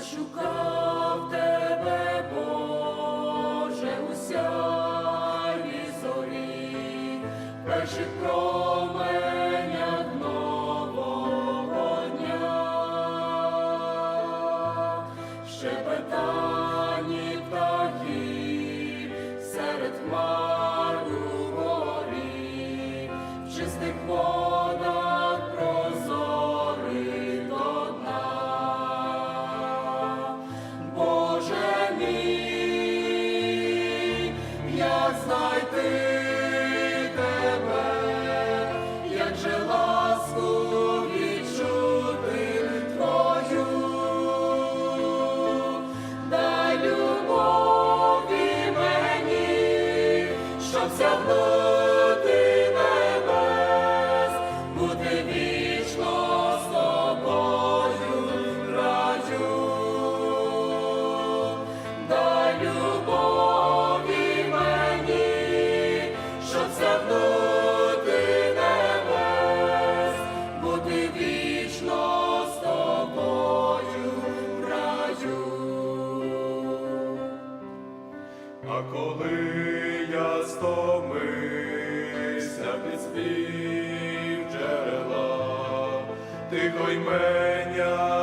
шукав тебе, Боже, у сяйві зорі, перших променях нового дня, шепетані коли я стомився під спів джерела, тихо твоє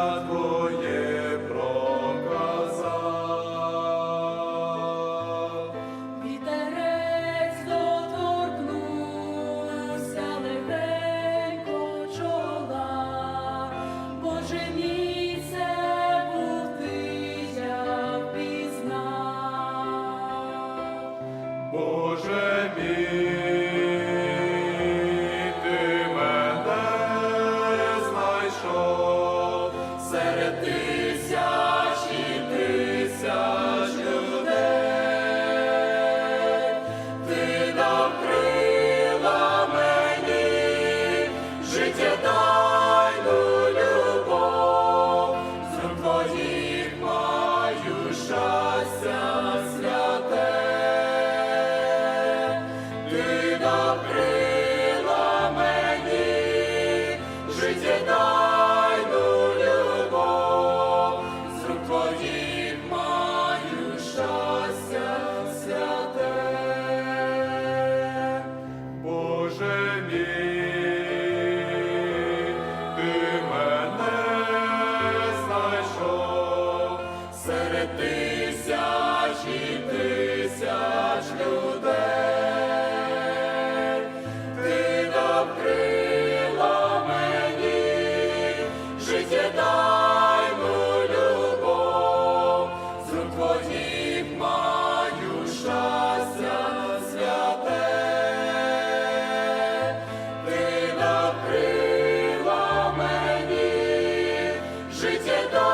Боже мій, ти Серед тисяч і тисяч людей, ти дав мені, життєдайну любов, з твоїх маю мій, ти мене знайшов. Серед тисяч і życie do